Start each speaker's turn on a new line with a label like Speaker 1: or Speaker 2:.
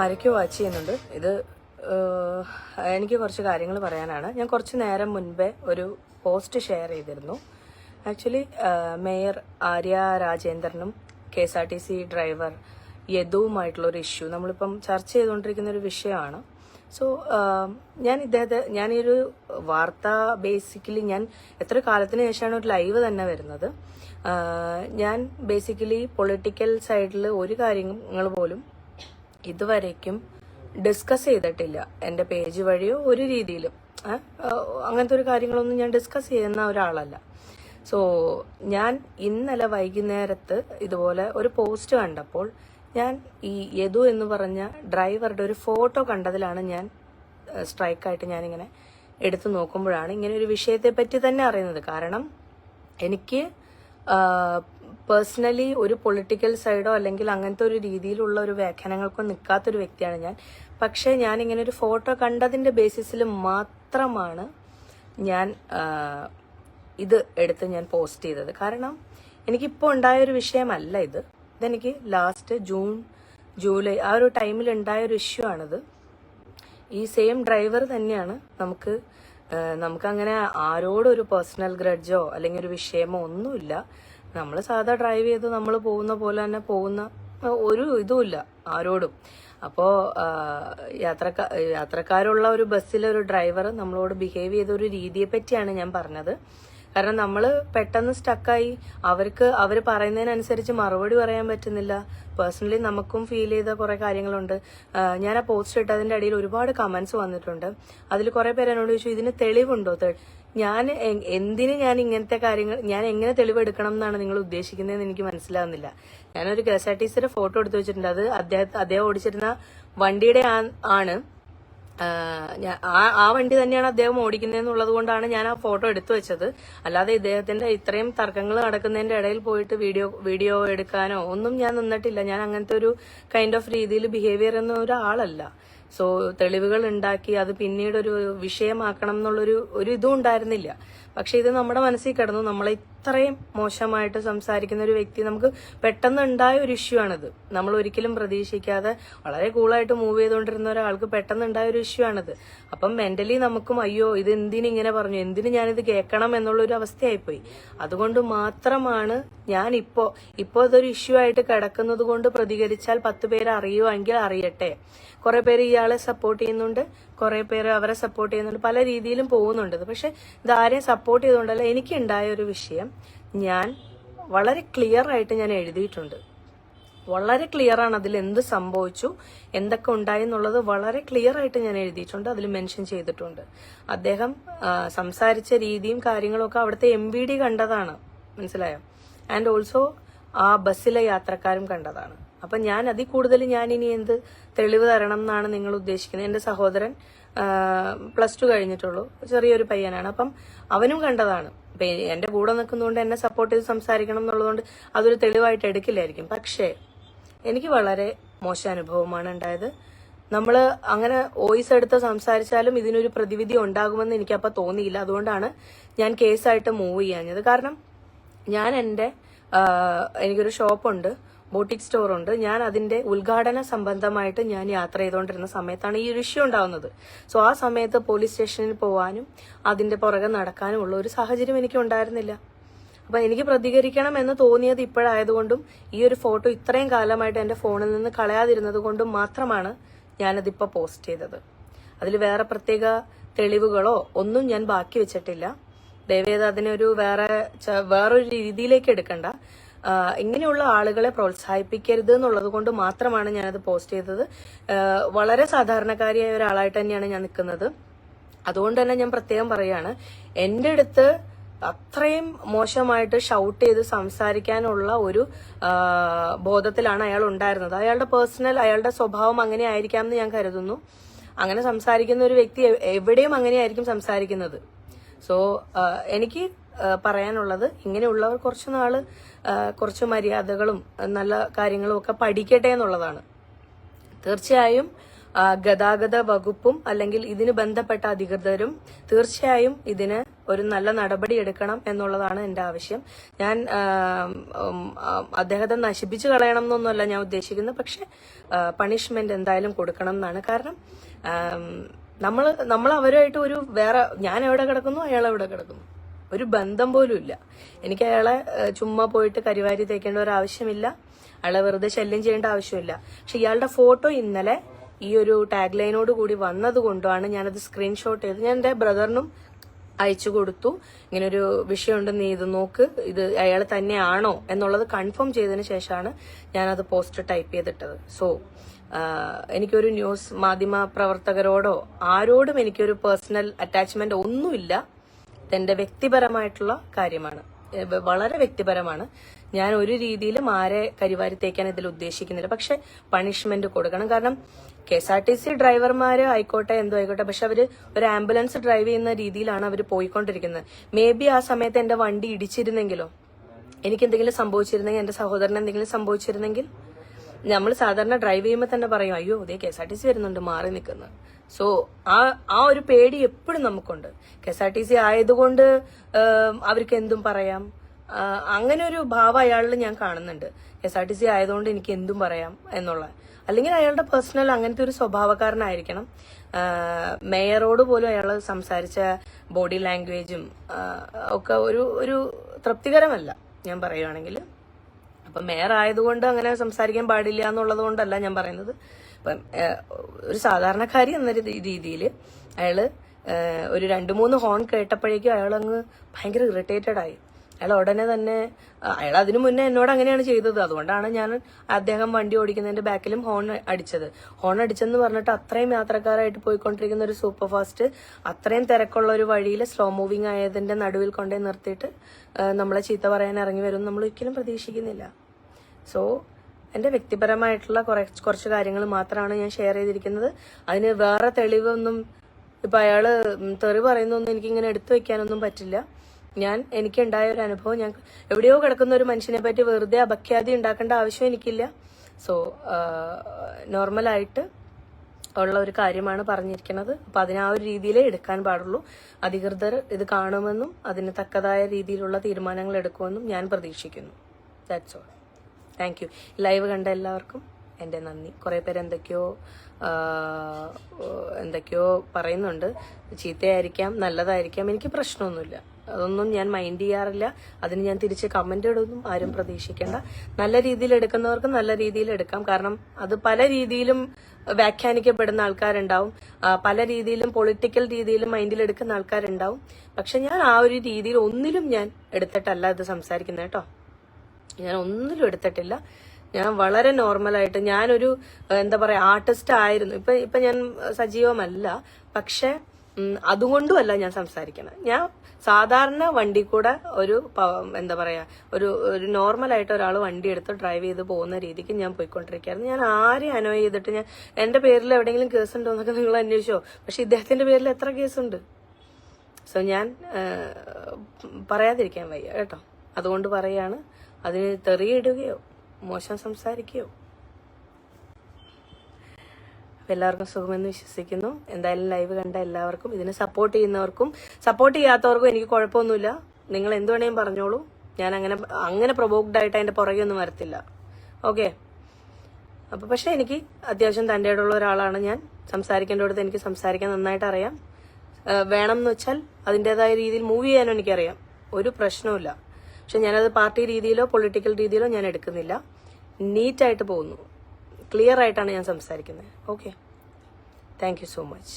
Speaker 1: ആരൊക്കെയോ വാച്ച് ചെയ്യുന്നുണ്ട്. ഇത് എനിക്ക് കുറച്ച് കാര്യങ്ങൾ പറയാനാണ്. ഞാൻ കുറച്ച് നേരം മുൻപേ ഒരു പോസ്റ്റ് ഷെയർ ചെയ്തിരുന്നു. Actually mayor Arya രാജേന്ദ്രനും K S R T C driver യദുവുമായിട്ടുള്ള ഒരു ഇഷ്യൂ. നമ്മളിപ്പം ചർച്ച ചെയ്തുകൊണ്ടിരിക്കുന്ന ഒരു വിഷയമാണ്. സോ ഞാൻ ഇദ്ദേഹത്തെ ഞാൻ ഈ ഒരു വാർത്ത ബേസിക്കലി ഞാൻ എത്ര കാലത്തിന് ശേഷമാണ് ഒരു ലൈവ് തന്നെ വരുന്നത്. ഞാൻ ബേസിക്കലി പൊളിറ്റിക്കൽ സൈഡിൽ ഒരു കാര്യങ്ങൾ പോലും ഇതുവരേക്കും ഡിസ്കസ് ചെയ്തിട്ടില്ല. എന്റെ പേജ് വഴിയോ ഒരു രീതിയിലും. അങ്ങനത്തെ ഒരു കാര്യങ്ങളൊന്നും ഞാൻ ഡിസ്കസ് ചെയ്യുന്ന ഒരാളല്ല. സോ ഞാൻ ഇന്നലെ വൈകുന്നേരത്ത് ഇതുപോലെ ഒരു പോസ്റ്റ് കണ്ടപ്പോൾ ഞാൻ ഈ യദു എന്ന് പറഞ്ഞ ഡ്രൈവറുടെ ഒരു ഫോട്ടോ കണ്ടതിലാണ് ഞാൻ സ്ട്രൈക്കായിട്ട് ഞാനിങ്ങനെ എടുത്തു നോക്കുമ്പോഴാണ് ഇങ്ങനെ ഒരു വിഷയത്തെ പറ്റി തന്നെ അറിയുന്നത്. കാരണം എനിക്ക് പേഴ്സണലി ഒരു പൊളിറ്റിക്കൽ സൈഡോ അല്ലെങ്കിൽ അങ്ങനത്തെ ഒരു രീതിയിലുള്ള ഒരു വ്യാഖ്യാനങ്ങൾക്കോ നിൽക്കാത്തൊരു വ്യക്തിയാണ് ഞാൻ. പക്ഷേ ഞാൻ ഇങ്ങനെ ഒരു ഫോട്ടോ കണ്ടതിന്റെ ബേസിസിൽ മാത്രമാണ് ഞാൻ ഇത് എടുത്ത് ഞാൻ പോസ്റ്റ് ചെയ്തത്. കാരണം എനിക്കിപ്പോൾ ഉണ്ടായ ഒരു വിഷയമല്ല ഇത്. ഇതെനിക്ക് ലാസ്റ്റ് ജൂൺ ജൂലൈ ആ ഒരു ടൈമിൽ ഉണ്ടായ ഒരു ഇഷ്യൂ ആണിത്. ഈ സെയിം ഡ്രൈവർ തന്നെയാണ് നമുക്ക് നമുക്കങ്ങനെ ആരോടൊരു പേഴ്സണൽ ഗ്രഡ്ജോ അല്ലെങ്കിൽ ഒരു വിഷയമോ ഒന്നുമില്ല. നമ്മൾ സാധാ ഡ്രൈവ് ചെയ്ത് നമ്മൾ പോകുന്ന പോലെ തന്നെ പോകുന്ന ഒരു ഇതുമില്ല ആരോടും. അപ്പോൾ യാത്രക്കാ യാത്രക്കാരുള്ള ഒരു ബസ്സിലെ ഒരു ഡ്രൈവർ നമ്മളോട് ബിഹേവ് ചെയ്ത ഒരു രീതിയെ പറ്റിയാണ് ഞാൻ പറഞ്ഞത്. കാരണം നമ്മൾ പെട്ടെന്ന് സ്റ്റക്കായി അവർക്ക് അവർ പറയുന്നതിനനുസരിച്ച് മറുപടി പറയാൻ പറ്റുന്നില്ല. പേഴ്സണലി നമുക്കും ഫീൽ ചെയ്ത കുറെ കാര്യങ്ങളുണ്ട്. ഞാൻ ആ പോസ്റ്റ് ഇട്ടതിന്റെ അടിയിൽ ഒരുപാട് കമൻസ് വന്നിട്ടുണ്ട്. അതിൽ കുറെ പേര് എന്നോട് ചോദിച്ചു ഇതിന് തെളിവുണ്ടോ? ഞാൻ എന്തിന് ഞാൻ ഇങ്ങനത്തെ കാര്യങ്ങൾ ഞാൻ എങ്ങനെ തെളിവെടുക്കണം എന്നാണ് നിങ്ങൾ ഉദ്ദേശിക്കുന്നതെന്ന് എനിക്ക് മനസ്സിലാവുന്നില്ല. ഞാനൊരു കെ എസ് ആർ ടി സിയുടെ ഫോട്ടോ എടുത്തു വെച്ചിട്ടുണ്ട്. അത് അദ്ദേഹം അദ്ദേഹം ഓടിച്ചിരുന്ന വണ്ടിയുടെ ആണ്. ആ ആ വണ്ടി തന്നെയാണ് അദ്ദേഹം ഓടിക്കുന്നതെന്നുള്ളത് കൊണ്ടാണ് ഞാൻ ആ ഫോട്ടോ എടുത്തു വെച്ചത്. അല്ലാതെ ഇദ്ദേഹത്തിന്റെ ഇത്രയും തർക്കങ്ങൾ നടക്കുന്നതിന്റെ ഇടയിൽ പോയിട്ട് വീഡിയോ വീഡിയോ എടുക്കാനോ ഒന്നും ഞാൻ നിന്നിട്ടില്ല. ഞാൻ അങ്ങനത്തെ ഒരു കൈൻഡ് ഓഫ് രീതിയിൽ ബിഹേവിയർ എന്ന ഒരാളല്ല. സോ തെളിവുകൾ ഉണ്ടാക്കി അത് പിന്നീട് ഒരു വിഷയമാക്കണം എന്നുള്ളൊരു ഒരു ഇതും ഉണ്ടായിരുന്നില്ല. പക്ഷെ ഇത് നമ്മുടെ മനസ്സിൽ കിടന്നു. നമ്മളെ ഇത്രയും മോശമായിട്ട് സംസാരിക്കുന്ന ഒരു വ്യക്തി നമുക്ക് പെട്ടെന്ന് ഉണ്ടായ ഒരു ഇഷ്യൂ ആണിത്. നമ്മൾ ഒരിക്കലും പ്രതീക്ഷിക്കാതെ വളരെ കൂളായിട്ട് മൂവ് ചെയ്തുകൊണ്ടിരുന്ന ഒരാൾക്ക് പെട്ടെന്ന് ഉണ്ടായ ഒരു ഇഷ്യൂ ആണിത്. അപ്പം മെന്റലി നമുക്കും അയ്യോ ഇത് എന്തിനു ഇങ്ങനെ പറഞ്ഞു? എന്തിനു ഞാനിത് കേൾക്കണം? എന്നുള്ളൊരു അവസ്ഥയായിപ്പോയി. അതുകൊണ്ട് മാത്രമാണ് ഞാൻ ഇപ്പോ ഇപ്പോ ഇതൊരു ഇഷ്യൂ ആയിട്ട് കിടക്കുന്നത് കൊണ്ട് പ്രതികരിച്ചാൽ പത്ത് പേര് അറിയുമെങ്കിൽ അറിയട്ടെ. കുറെ പേര് ഇയാളെ സപ്പോർട്ട് ചെയ്യുന്നുണ്ട്. കുറെ പേര് അവരെ സപ്പോർട്ട് ചെയ്യുന്നുണ്ട്. പല രീതിയിലും പോകുന്നുണ്ട്. പക്ഷെ ഇത് ആരെയും സപ്പോർട്ട് ചെയ്തുകൊണ്ടല്ല എനിക്ക് ഉണ്ടായ ഒരു വിഷയം. ഞാൻ വളരെ ക്ലിയർ ആയിട്ട് ഞാൻ എഴുതിയിട്ടുണ്ട്. വളരെ ക്ലിയർ ആണ് അതിൽ എന്ത് സംഭവിച്ചു എന്തൊക്കെ ഉണ്ടായി എന്നുള്ളത് വളരെ ക്ലിയർ ആയിട്ട് ഞാൻ എഴുതിയിട്ടുണ്ട് അതിൽ മെൻഷൻ ചെയ്തിട്ടുണ്ട്. അദ്ദേഹം സംസാരിച്ച രീതിയും കാര്യങ്ങളും ഒക്കെ അവിടുത്തെ എം വി ഡി കണ്ടതാണ്. മനസ്സിലായോ? ആൻഡ് ഓൾസോ ആ ബസ്സിലെ യാത്രക്കാരും കണ്ടതാണ്. അപ്പൊ ഞാൻ അതിൽ കൂടുതൽ ഞാൻ ഇനി എന്ത് തെളിവ് തരണം എന്നാണ് നിങ്ങൾ ഉദ്ദേശിക്കുന്നത്. എന്റെ സഹോദരൻ പ്ലസ് ടു കഴിഞ്ഞിട്ടുള്ളൂ. ചെറിയൊരു പയ്യനാണ്. അപ്പം അവനും കണ്ടതാണ്. എന്റെ കൂടെ നിൽക്കുന്നതുകൊണ്ട് എന്നെ സപ്പോർട്ട് ചെയ്ത് സംസാരിക്കണം എന്നുള്ളതുകൊണ്ട് അതൊരു തെളിവായിട്ട് എടുക്കില്ലായിരിക്കും. പക്ഷേ എനിക്ക് വളരെ മോശം അനുഭവമാണ് ഉണ്ടായത്. നമ്മൾ അങ്ങനെ വോയിസ് എടുത്ത് സംസാരിച്ചാലും ഇതിനൊരു പ്രതിവിധി ഉണ്ടാകുമെന്ന് എനിക്കപ്പോൾ തോന്നിയില്ല. അതുകൊണ്ടാണ് ഞാൻ കേസായിട്ട് മൂവ് ചെയ്യാഞ്ഞത്. കാരണം ഞാൻ എന്റെ എനിക്കൊരു ഷോപ്പുണ്ട് ബോട്ടിക് സ്റ്റോർ ഉണ്ട്. ഞാൻ അതിന്റെ ഉദ്ഘാടന സംബന്ധമായിട്ട് ഞാൻ യാത്ര ചെയ്തുകൊണ്ടിരുന്ന സമയത്താണ് ഈ ഒരു ഇഷ്യൂ ഉണ്ടാവുന്നത്. സോ ആ സമയത്ത് പോലീസ് സ്റ്റേഷനിൽ പോകാനും അതിന്റെ പുറകെ നടക്കാനും ഉള്ള ഒരു സാഹചര്യം എനിക്ക് ഉണ്ടായിരുന്നില്ല. അപ്പൊ എനിക്ക് പ്രതികരിക്കണം എന്ന് തോന്നിയത് ഇപ്പോഴായതുകൊണ്ടും ഈ ഒരു ഫോട്ടോ ഇത്രയും കാലമായിട്ട് എന്റെ ഫോണിൽ നിന്ന് കളയാതിരുന്നത് കൊണ്ടും മാത്രമാണ് ഞാനതിപ്പോ പോസ്റ്റ് ചെയ്തത്. അതിൽ വേറെ പ്രത്യേക തെളിവുകളോ ഒന്നും ഞാൻ ബാക്കി വെച്ചിട്ടില്ല. ദയവേത് അതിനൊരു വേറെ വേറൊരു രീതിയിലേക്ക് എടുക്കണ്ട. ഇങ്ങനെയുള്ള ആളുകളെ പ്രോത്സാഹിപ്പിക്കരുത് എന്നുള്ളത് കൊണ്ട് മാത്രമാണ് ഞാനത് പോസ്റ്റ് ചെയ്തത്. വളരെ സാധാരണക്കാരിയായ ഒരാളായിട്ട് തന്നെയാണ് ഞാൻ നിൽക്കുന്നത്. അതുകൊണ്ട് തന്നെ ഞാൻ പ്രത്യേകം പറയാണ് എന്റെ അടുത്ത് അത്രയും മോശമായിട്ട് ഷൗട്ട് ചെയ്ത് സംസാരിക്കാനുള്ള ഒരു ബോധത്തിലാണ് അയാൾ ഉണ്ടായിരുന്നത്. അയാളുടെ പേഴ്സണൽ അയാളുടെ സ്വഭാവം അങ്ങനെ ആയിരിക്കാം എന്ന് ഞാൻ കരുതുന്നു. അങ്ങനെ സംസാരിക്കുന്ന ഒരു വ്യക്തി എവിടെയും അങ്ങനെയായിരിക്കും സംസാരിക്കുന്നത്. സോ എനിക്ക് പറയാനുള്ളത്. ഇങ്ങനെയുള്ളവർ കുറച്ച് നാൾ കുറച്ച് മര്യാദകളും നല്ല കാര്യങ്ങളും ഒക്കെ പഠിക്കട്ടെ എന്നുള്ളതാണ്. തീർച്ചയായും ഗതാഗത വകുപ്പും അല്ലെങ്കിൽ ഇതിന് ബന്ധപ്പെട്ട അധികൃതരും തീർച്ചയായും ഇതിന് ഒരു നല്ല നടപടി എടുക്കണം എന്നുള്ളതാണ് എന്റെ ആവശ്യം. ഞാൻ അദ്ദേഹത്തെ നശിപ്പിച്ചു കളയണം എന്നൊന്നുമല്ല ഞാൻ ഉദ്ദേശിക്കുന്നത്. പക്ഷെ പണിഷ്മെന്റ് എന്തായാലും കൊടുക്കണം എന്നാണ്. കാരണം നമ്മൾ നമ്മൾ അവരുമായിട്ട് ഒരു വേറെ ഞാൻ എവിടെ കിടക്കുന്നു അയാൾ എവിടെ കിടക്കുന്നു. ഒരു ബന്ധം പോലും ഇല്ല. എനിക്ക് അയാളെ ചുമ്മാ പോയിട്ട് കരിവാരി തേക്കേണ്ട ഒരു ആവശ്യമില്ല. അയാളെ വെറുതെ ശല്യം ചെയ്യേണ്ട ആവശ്യമില്ല. പക്ഷെ ഇയാളുടെ ഫോട്ടോ ഇന്നലെ ഈ ഒരു ടാഗ് ലൈനോട് കൂടി വന്നത് കൊണ്ടാണ് ഞാനത് സ്ക്രീൻഷോട്ട് ചെയ്ത് ഞാൻ എന്റെ ബ്രദറിനും അയച്ചു കൊടുത്തു. ഇങ്ങനെ ഒരു വിഷയമുണ്ട് നീ ഇത് നോക്ക് ഇത് അയാൾ തന്നെയാണോ എന്നുള്ളത് കൺഫേം ചെയ്തതിന് ശേഷമാണ് ഞാനത് പോസ്റ്റ് ടൈപ്പ് ചെയ്തിട്ടത്. സോ എനിക്കൊരു ന്യൂസ് മാധ്യമ പ്രവർത്തകരോടോ ആരോടും എനിക്കൊരു പേഴ്സണൽ അറ്റാച്ച്മെന്റ് ഒന്നുമില്ല. ഇതെന്റെ വ്യക്തിപരമായിട്ടുള്ള കാര്യമാണ്. വളരെ വ്യക്തിപരമാണ്. ഞാൻ ഒരു രീതിയിലും ആരെ കരിവാരി തേക്കാൻ ഇതിൽ ഉദ്ദേശിക്കുന്നില്ല. പക്ഷെ പണിഷ്മെന്റ് കൊടുക്കണം. കാരണം K S R T C ഡ്രൈവർമാര് ആയിക്കോട്ടെ എന്തോ ആയിക്കോട്ടെ പക്ഷെ അവർ ഒരു ആംബുലൻസ് ഡ്രൈവ് ചെയ്യുന്ന രീതിയിലാണ് അവർ പോയിക്കൊണ്ടിരിക്കുന്നത്. മേ ബി ആ സമയത്ത് എന്റെ വണ്ടി ഇടിച്ചിരുന്നെങ്കിലോ? എനിക്ക് എന്തെങ്കിലും സംഭവിച്ചിരുന്നെങ്കിൽ എന്റെ സഹോദരൻ എന്തെങ്കിലും സംഭവിച്ചിരുന്നെങ്കിൽ? നമ്മൾ സാധാരണ ഡ്രൈവ് ചെയ്യുമ്പോൾ തന്നെ പറയും അയ്യോ അതേ K S R T C വരുന്നുണ്ട് മാറി നിൽക്കുന്നത് സോ ആ ആ ഒരു പേടി എപ്പോഴും നമുക്കുണ്ട്. K S R T C ആയതുകൊണ്ട് അവർക്ക് എന്തും പറയാം. അങ്ങനെ ഒരു ഭാവം അയാളിൽ ഞാൻ കാണുന്നുണ്ട്. എസ് ആർ ടി സി ആയതുകൊണ്ട് എനിക്ക് എന്തും പറയാം എന്നുള്ള. അല്ലെങ്കിൽ അയാളുടെ പേഴ്സണൽ അങ്ങനത്തെ ഒരു സ്വഭാവക്കാരനായിരിക്കണം. മേയറോട് പോലും അയാൾ സംസാരിച്ച ബോഡി ലാംഗ്വേജും ഒക്കെ ഒരു ഒരു തൃപ്തികരമല്ല ഞാൻ പറയുവാണെങ്കിൽ അപ്പൊ മേയർ ആയതുകൊണ്ട് അങ്ങനെ സംസാരിക്കാൻ പാടില്ല എന്നുള്ളത് കൊണ്ടല്ല ഞാൻ പറയുന്നത്. ഇപ്പം ഒരു സാധാരണക്കാരി എന്ന രീതിയിൽ അയാൾ ഒരു രണ്ട് മൂന്ന് ഹോൺ കേട്ടപ്പോഴേക്കും അയാൾ അങ്ങ് ഭയങ്കര ഇറിറ്റേറ്റഡ് ആയി. അയാൾ ഉടനെ തന്നെ അയാൾ അതിനു മുന്നേ എന്നോട് അങ്ങനെയാണ് ചെയ്തത്. അതുകൊണ്ടാണ് ഞാൻ അദ്ദേഹം വണ്ടി ഓടിക്കുന്നതിന്റെ ബാക്കിലും ഹോൺ അടിച്ചത്. ഹോൺ അടിച്ചെന്ന് പറഞ്ഞിട്ട് അത്രയും യാത്രക്കാരായിട്ട് പോയിക്കൊണ്ടിരിക്കുന്ന ഒരു സൂപ്പർ ഫാസ്റ്റ് അത്രയും തിരക്കുള്ള ഒരു വഴിയിൽ സ്ലോ മൂവിങ് ആയതിന്റെ നടുവിൽ കൊണ്ടേ നിർത്തിയിട്ട് നമ്മളെ ചീത്ത പറയാൻ ഇറങ്ങി വരും നമ്മൾ ഒരിക്കലും പ്രതീക്ഷിക്കുന്നില്ല. സോ എന്റെ വ്യക്തിപരമായിട്ടുള്ള കുറെ കുറച്ച് കാര്യങ്ങൾ മാത്രമാണ് ഞാൻ ഷെയർ ചെയ്തിരിക്കുന്നത്. അതിന് വേറെ തെളിവൊന്നും ഇപ്പം അയാൾ തെറി പറയുന്നൊന്നും എനിക്കിങ്ങനെ എടുത്തു വെക്കാനൊന്നും പറ്റില്ല. ഞാൻ എനിക്കുണ്ടായ ഒരു അനുഭവം ഞാൻ എവിടെയോ കിടക്കുന്ന ഒരു മനുഷ്യനെ പറ്റി വെറുതെ അപഖ്യാതി ഉണ്ടാക്കേണ്ട ആവശ്യം എനിക്കില്ല. സോ നോർമലായിട്ട് ഉള്ള ഒരു കാര്യമാണ് പറഞ്ഞിരിക്കുന്നത്. അപ്പം അതിന് ആ ഒരു രീതിയിലേ എടുക്കാൻ പാടുള്ളൂ. അധികൃതർ ഇത് കാണുമെന്നും അതിന് തക്കതായ രീതിയിലുള്ള തീരുമാനങ്ങൾ എടുക്കുമെന്നും ഞാൻ പ്രതീക്ഷിക്കുന്നു. That's all thank you live കണ്ട എല്ലാവർക്കും എന്റെ നന്ദി. കുറേ പേര് എന്തൊക്കെയോ എന്തൊക്കെയോ പറയുന്നുണ്ട്. ചീത്തയായിരിക്കാം നല്ലതായിരിക്കാം. എനിക്ക് പ്രശ്നമൊന്നുമില്ല. അതൊന്നും ഞാൻ മൈൻഡ് ചെയ്യാറില്ല. അതിന് ഞാൻ തിരിച്ച് കമന്റ് ഇടുന്നു ആരും പ്രതീക്ഷിക്കേണ്ട. നല്ല രീതിയിൽ എടുക്കുന്നവർക്ക് നല്ല രീതിയിൽ എടുക്കാം. കാരണം അത് പല രീതിയിലും വ്യാഖ്യാനിക്കപ്പെടുന്ന ആൾക്കാരുണ്ടാവും. പല രീതിയിലും പൊളിറ്റിക്കൽ രീതിയിലും മൈൻഡിൽ എടുക്കുന്ന ആൾക്കാരുണ്ടാവും. പക്ഷെ ഞാൻ ആ ഒരു രീതിയിൽ ഒന്നിലും ഞാൻ എടുത്തിട്ടല്ല ഇത് സംസാരിക്കുന്നത് കേട്ടോ. ഞാൻ ഒന്നിലും എടുത്തിട്ടില്ല. ഞാൻ വളരെ നോർമലായിട്ട് ഞാനൊരു എന്താ പറയാ ആർട്ടിസ്റ്റ് ആയിരുന്നു. ഇപ്പൊ ഇപ്പൊ ഞാൻ സജീവമല്ല. പക്ഷെ അതുകൊണ്ടുമല്ല ഞാൻ സംസാരിക്കുന്നത്. ഞാൻ സാധാരണ വണ്ടി കൂടെ ഒരു എന്താ പറയാ ഒരു ഒരു നോർമലായിട്ട് ഒരാൾ വണ്ടി എടുത്ത് ഡ്രൈവ് ചെയ്ത് പോകുന്ന രീതിക്ക് ഞാൻ പോയിക്കൊണ്ടിരിക്കുകയായിരുന്നു. ഞാൻ ആരെയും അനോയ് ചെയ്തിട്ട് ഞാൻ എന്റെ പേരിൽ എവിടെയെങ്കിലും കേസ് ഉണ്ടോ എന്നൊക്കെ നിങ്ങൾ അന്വേഷിച്ചോ? പക്ഷെ ഇദ്ദേഹത്തിന്റെ പേരിൽ എത്ര കേസുണ്ട് സോ ഞാൻ പറയാതിരിക്കാൻ വയ്യ കേട്ടോ. അതുകൊണ്ട് പറയാണ് അതിന് തെറിയിടുകയോ മോശം സംസാരിക്കുകയോ. എല്ലാവർക്കും സുഖമെന്ന് വിശ്വസിക്കുന്നു. എന്തായാലും ലൈവ് കണ്ട എല്ലാവർക്കും ഇതിനെ സപ്പോർട്ട് ചെയ്യുന്നവർക്കും സപ്പോർട്ട് ചെയ്യാത്തവർക്കും എനിക്ക് കുഴപ്പമൊന്നുമില്ല. നിങ്ങൾ എന്ത് വേണേലും പറഞ്ഞോളൂ. ഞാൻ അങ്ങനെ അങ്ങനെ പ്രൊവോക്ഡ് ആയിട്ട് അതിന്റെ പുറകെ ഒന്നും വരത്തില്ല. ഓക്കെ അപ്പൊ പക്ഷെ എനിക്ക് അത്യാവശ്യം തന്റെ ഇടമുള്ള ഒരാളാണ് ഞാൻ. സംസാരിക്കേണ്ടടുത്ത് എനിക്ക് സംസാരിക്കാൻ നന്നായിട്ട് അറിയാം. വേണം എന്ന് വെച്ചാൽ അതിന്റെതായ രീതിയിൽ മൂവ് ചെയ്യാനും എനിക്കറിയാം. ഒരു പ്രശ്നവുമില്ല. പക്ഷെ ഞാനത് പാർട്ടി രീതിയിലോ പൊളിറ്റിക്കൽ രീതിയിലോ ഞാൻ എടുക്കുന്നില്ല. നീറ്റായിട്ട് പോകുന്നു. ക്ലിയർ ആയിട്ടാണ് ഞാൻ സംസാരിക്കുന്നത്. Okay thank so much